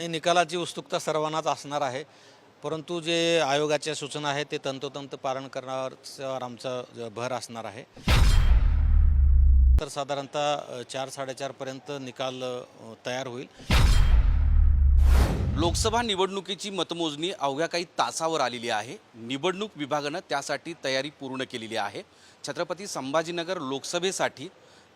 नाही निकालाची उत्सुकता सर्वांनाच असणार आहे. परंतु जे आयोगाच्या सूचना आहेत ते तंतोतंत पालन करण्यावर आमचा भर असणार आहे. तर साधारणतः चार साडेचारपर्यंत निकाल तयार होईल. लोकसभा निवडणुकीची मतमोजणी अवघ्या काही तासावर आलेली आहे. निवडणूक विभागानं त्यासाठी तयारी पूर्ण केलेली आहे. छत्रपती संभाजीनगर लोकसभेसाठी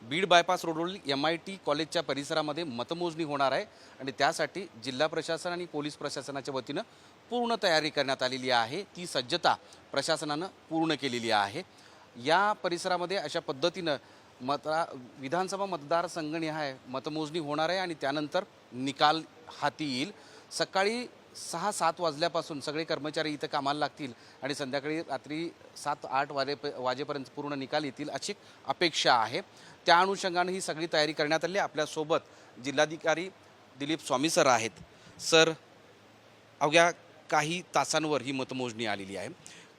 बीड बायपास रोडवरील एम आय टी कॉलेजच्या परिसरामध्ये मतमोजणी होणार आहे आणि त्यासाठी जिल्हा प्रशासन आणि पोलीस प्रशासनाच्या वतीनं पूर्ण तयारी करण्यात आलेली आहे. ती सज्जता प्रशासनानं पूर्ण केलेली आहे. या परिसरामध्ये अशा पद्धतीनं मता विधानसभा मतदारसंघनिहाय मतमोजणी होणार आहे आणि त्यानंतर निकाल हाती येईल. सकाळी सहा सात वाजल्यापासून सगळे कर्मचारी इथं कामाला लागतील आणि संध्याकाळी रात्री सात आठ वाजे वाजेपर्यंत पूर्ण निकाल येतील अशी अपेक्षा आहे. त्या अनुषंगानं ही सगळी तयारी करण्यात आली. आपल्यासोबत जिल्हाधिकारी दिलीप स्वामी सर आहेत. सर अवघ्या काही तासांवर ही मतमोजणी आलेली आहे.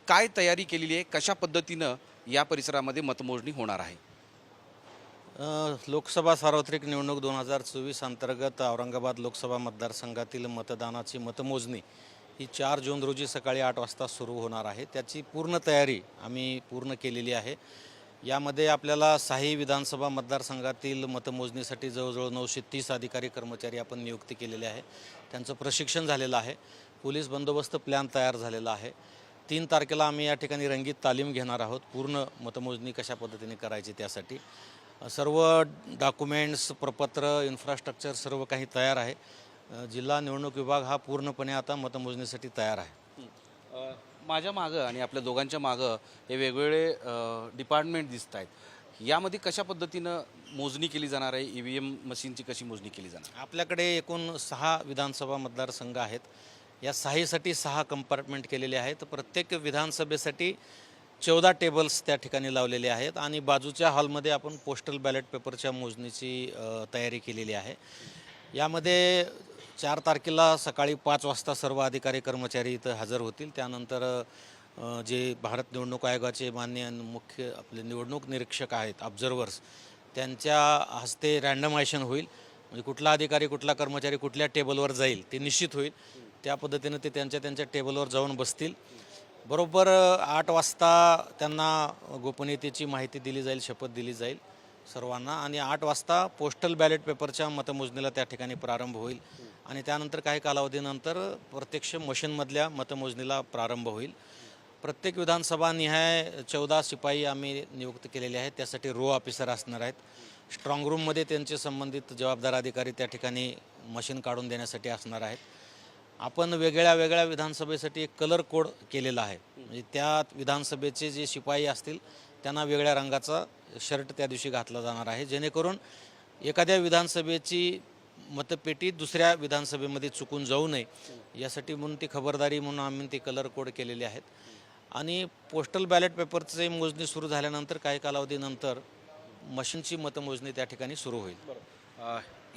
काय तयारी केलेली आहे? कशा पद्धतीनं या परिसरामध्ये मतमोजणी होणार आहे? लोकसभा सार्वत्रिक निवडणूक दोन हजार चोवीस अंतर्गत औरंगाबाद लोकसभा मतदारसंघातील मतदानाची मतमोजणी ही चार जून रोजी सकाळी आठ वाजता सुरू होणार आहे. त्याची पूर्ण तयारी आम्ही पूर्ण केलेली आहे. यामध्ये आपल्याला साही विधानसभा मतदारसंघातील मतमोजणीसाठी जवळजवळ नऊशे तीस अधिकारी कर्मचारी आपण नियुक्ती केलेले आहे. त्यांचं प्रशिक्षण झालेलं आहे. पोलीस बंदोबस्त प्लॅन तयार झालेला आहे. तीन तारखेला आम्ही या ठिकाणी रंगीत तालीम घेणार आहोत. पूर्ण मतमोजणी कशा पद्धतीने करायची त्यासाठी. सर्व डॉक्युमेंट्स प्रपत्र इन्फ्रास्ट्रक्चर सर्व काही तयार आहे. जिल्हा निवडणूक विभाग हा पूर्णपणे आता मतमोजणीसाठी तयार आहे. माझ्या मागं आणि आपल्या दोघांच्या मागं हे वेगवेगळे डिपार्टमेंट दिसत आहेत. यामध्ये कशा पद्धतीनं मोजणी केली जाणार आहे? ई व्ही एम मशीनची कशी मोजणी केली जाणार? आपल्याकडे एकूण सहा विधानसभा मतदारसंघ आहेत. या सहाहीसाठी सहा कंपार्टमेंट केलेले आहेत. प्रत्येक विधानसभेसाठी चौदा टेबल्स त्या ठिकाणी लावलेले आहेत आणि बाजूच्या हॉलमध्ये आपण पोस्टल बॅलेट पेपरच्या मोजणीची तयारी केलेली आहे. यामध्ये चार तारखेला सकाळी पाच वाजता सर्व अधिकारी कर्मचारी इथं हजर होतील. त्यानंतर जे भारत निवडणूक आयोगाचे मान्य मुख्य आपले निवडणूक निरीक्षक आहेत ऑब्झर्वर्स त्यांच्या हस्ते रँडमायशन होईल. म्हणजे कुठला अधिकारी कुठला कर्मचारी कुठल्या टेबलवर जाईल ते निश्चित होईल. त्या पद्धतीनं ते त्यांच्या त्यांच्या टेबलवर जाऊन बसतील. बरोबर आठ वाजता त्यांना गोपनीयतेची माहिती दिली जाईल शपथ दिली जाईल सर्वांना आणि आठ वाजता पोस्टल बॅलेट पेपरच्या मतमोजणीला त्या ठिकाणी प्रारंभ होईल. आणि त्यानंतर काही कालावधीनंतर प्रत्यक्ष मशीनमधल्या मतमोजणीला प्रारंभ होईल. प्रत्येक विधानसभा निहाय चौदा शिपाई आम्ही नियुक्त केलेले आहेत त्यासाठी रो ऑफिसर असणार आहेत. स्ट्रॉंग रूममध्ये त्यांचे संबंधित जबाबदार अधिकारी त्या ठिकाणी मशीन काढून देण्यासाठी असणार आहेत. आपण वेगळ्या वेगळ्या विधानसभेसाठी एक कलर कोड केलेला आहे. म्हणजे त्या विधानसभेचे जे शिपाई असतील त्यांना वेगळ्या रंगाचा शर्ट त्या दिवशी घातला जाणार आहे. जेणेकरून एखाद्या विधानसभेची मतपेटी दुसऱ्या विधानसभेमध्ये चुकून जाऊ नये. यासाठी म्हणून ती खबरदारी म्हणून आम्ही ते कलर कोड केलेले आहेत. आणि पोस्टल बॅलेट पेपरचे मोजणी सुरू झाल्यानंतर काही कालावधीनंतर मशीनची मतमोजणी त्या ठिकाणी सुरू होईल.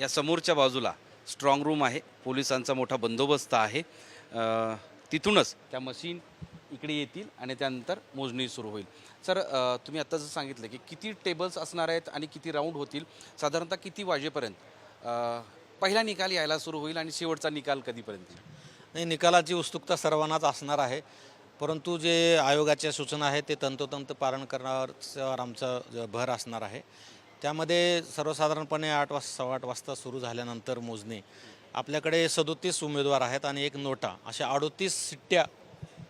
या समोरच्या बाजूला स्ट्रॉंग रूम आहे. पोलिसांचा मोठा बंदोबस्त आहे. तिथूनच त्या मशीन इकडे येतील आणि त्यानंतर मोजणी सुरू होईल. सर तुम्ही आत्ता जर सांगितलं की किती टेबल्स असणार आहेत आणि किती राऊंड होतील. साधारणतः किती वाजेपर्यंत? पहिला निकाल यायला सुरू होईल आणि शेवटचा निकाल कधीपर्यंत नाही निकालाची उत्सुकता सर्वांनाच असणार आहे. परंतु जे आयोगाच्या सूचना आहेत ते तंतोतंत पालन करण्यावर आमचा भर असणार आहे. त्यामध्ये सर्वसाधारणपणे आठ वाज सव्वा आठ वाजता सुरू झाल्यानंतर मोजणी. आपल्याकडे सदोतीस उमेदवार आहेत आणि एक नोटा. अशा अडोतीस सिट्ट्या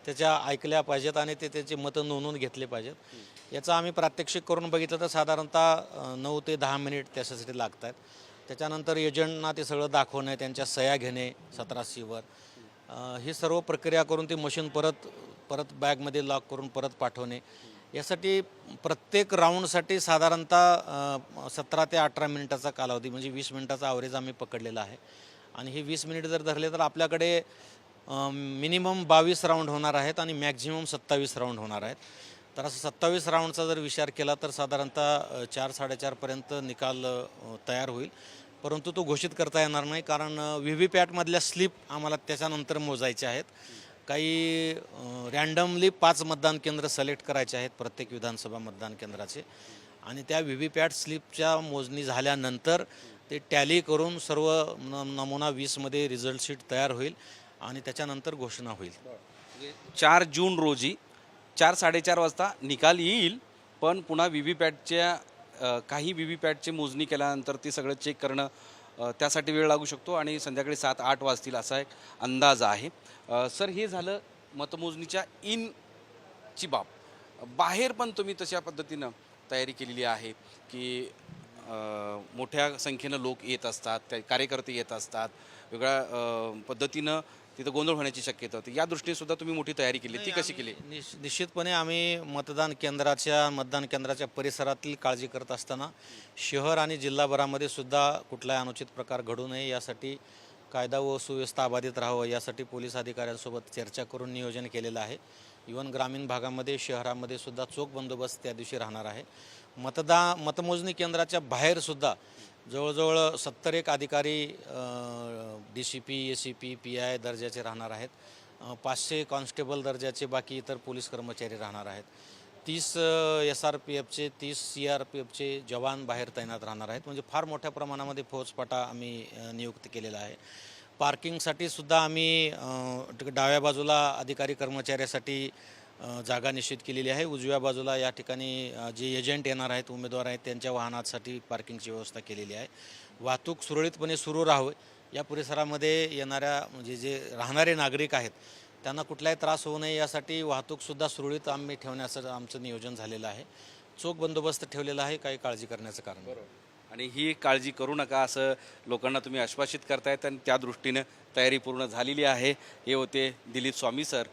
त्याच्या ऐकल्या पाहिजेत आणि ते त्याचे मतं नोंदवून घेतले पाहिजेत. याचा आम्ही प्रात्यक्षिक करून बघितलं तर साधारणतः नऊ ते दहा मिनिट त्याच्यासाठी लागत आहेत त्याच्यानंतर एजंटना ते सगळं दाखवणे त्यांच्या सह्या घेणे सतरा सीवर. ही सर्व प्रक्रिया करून ती मशीन परत परत बॅगमध्ये लॉक करून परत पाठवणे. यासाठी प्रत्येक राऊंडसाठी साधारणतः सतरा ते अठरा मिनिटाचा कालावधी म्हणजे वीस मिनिटाचा ॲव्हरेज आम्ही पकडलेला आहे. आणि हे वीस मिनिट जर धरले तर आपल्याकडे मिनिमम बावीस राऊंड होणार आहेत आणि मॅक्झिमम सत्तावीस राऊंड होणार आहेत. तर असं सत्तावीस राऊंडचा जर विचार केला तर साधारणतः चार साडेचारपर्यंत निकाल तयार होईल. परंतु तो घोषित करता येणार नाही कारण व्ही व्ही पॅटमधल्या स्लिप आम्हाला त्याच्यानंतर मोजायच्या आहेत. काही रॅन्डमली पाच मतदान केंद्र सिलेक्ट करायचे आहेत प्रत्येक विधानसभा मतदान केंद्राचे. आणि त्या व्ही व्ही पॅट स्लिपच्या मोजणी झाल्यानंतर ते टॅली करून सर्व न नमुना वीसमध्ये रिझल्ट शीट तयार होईल आणि त्याच्यानंतर घोषणा होईल. म्हणजे चार जून रोजी चार साडेचार वाजता निकाल येईल पण पुन्हा व्ही व्ही पॅटच्या काही व्ही व्ही पॅटची मोजणी केल्यानंतर ती सगळं चेक करणं त्यासाठी वेळ लागू शकतो आणि संध्याकाळी सात आठ वाजतील असा एक अंदाज आहे. सर हे झालं मतमोजणीच्या इनची बाब. बाहेर पण तुम्ही तशा पद्धतीनं तयारी केलेली आहे की मोठ्या संख्येनं लोक येत असतात त्या कार्यकर्ते येत असतात वेगळ्या पद्धतीनं तिथं गोंधळ होण्याची शक्यता होती. या दृष्टीने सुद्धा तुम्ही मोठी तयारी केली. ती कशी केली? निश- निश्चितपणे आम्ही मतदान केंद्राच्या मतदान केंद्राच्या परिसरातील काळजी करत असताना शहर आणि जिल्हाभरामध्ये सुद्धा कुठलाही अनुचित प्रकार घडू नये यासाठी कायदा व सुव्यवस्था अबाधित राहावं यासाठी पोलीस अधिकाऱ्यांसोबत चर्चा करून नियोजन केलेलं आहे. इवन ग्रामीण भागामध्ये शहरामध्ये सुद्धा चोख बंदोबस्त त्या दिवशी राहणार आहे. मतदा मतमोजणी केंद्राच्या बाहेरसुद्धा जवळजवळ सत्तर एक अधिकारी D C P A C P P I दर्जाचे राहणार आहेत. पाचशे कॉन्स्टेबल दर्जाचे बाकी इतर पोलीस कर्मचारी राहणार आहेत. तीस एस आर पी एफचे तीस सी आर पी एफचे जवान बाहेर तैनात राहणार आहेत. म्हणजे फार मोठ्या प्रमाणामध्ये फौजपाटा आम्ही नियुक्त केलेला आहे. पार्किंगसाठी सुद्धा आम्ही डाव्या बाजूला अधिकारी कर्मचाऱ्यासाठी जागा निश्चित केलेली आहे. उजव्या बाजूला या ठिकाणी जे एजंट येणार आहेत उमेदवार आहेत त्यांच्या वाहनासाठी पार्किंगची व्यवस्था केलेली आहे. वाहतूक सुरळीतपणे सुरू राहावं. या परिसरामध्ये येणाऱ्या म्हणजे जे राहणारे नागरिक आहेत त्यांना कुठलाही त्रास होऊ नये यासाठी वाहतूकसुद्धा सुरळीत आम्ही ठेवण्याचं आमचं नियोजन झालेलं आहे. चोख बंदोबस्त ठेवलेला आहे काही काळजी करण्याचं कारण आणि ही काळजी करू नका असं लोकांना तुम्ही आश्वासित करतायत आणि त्या दृष्टीनं तयारी पूर्ण झालेली आहे. हे होते दिलीप स्वामी सर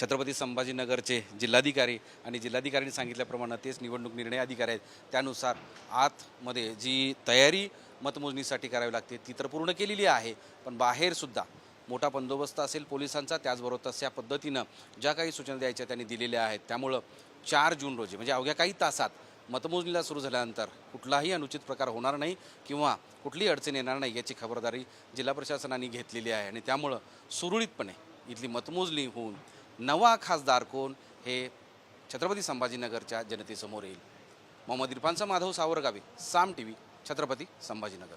छत्रपती संभाजीनगरचे जिल्हाधिकारी आणि जिल्हाधिकाऱ्यांनी सांगितल्याप्रमाणे तेच निवडणूक निर्णय अधिकारी आहेत. त्यानुसार आतमध्ये जी तयारी मतमोजणीसाठी करावी लागते ती तर पूर्ण केलेली आहे पण बाहेरसुद्धा मोठा बंदोबस्त असेल पोलिसांचा त्याचबरोबर तशा पद्धतीनं ज्या काही सूचना द्यायच्या त्यांनी दिलेल्या आहेत त्यामुळं चार जून रोजी म्हणजे अवघ्या काही तासात मतमोजणीला सुरू झाल्यानंतर कुठलाही अनुचित प्रकार होणार नाही किंवा कुठलीही अडचण येणार नाही याची खबरदारी जिल्हा प्रशासनाने घेतलेली आहे. आणि त्यामुळं सुरळीतपणे इथली मतमोजणी होऊन नवा खासदार कोण हे छत्रपती संभाजीनगरच्या जनतेसमोर येईल. मोहम्मद इरफानचा माधव सावरगावी साम टी व्ही छत्रपती संभाजीनगर.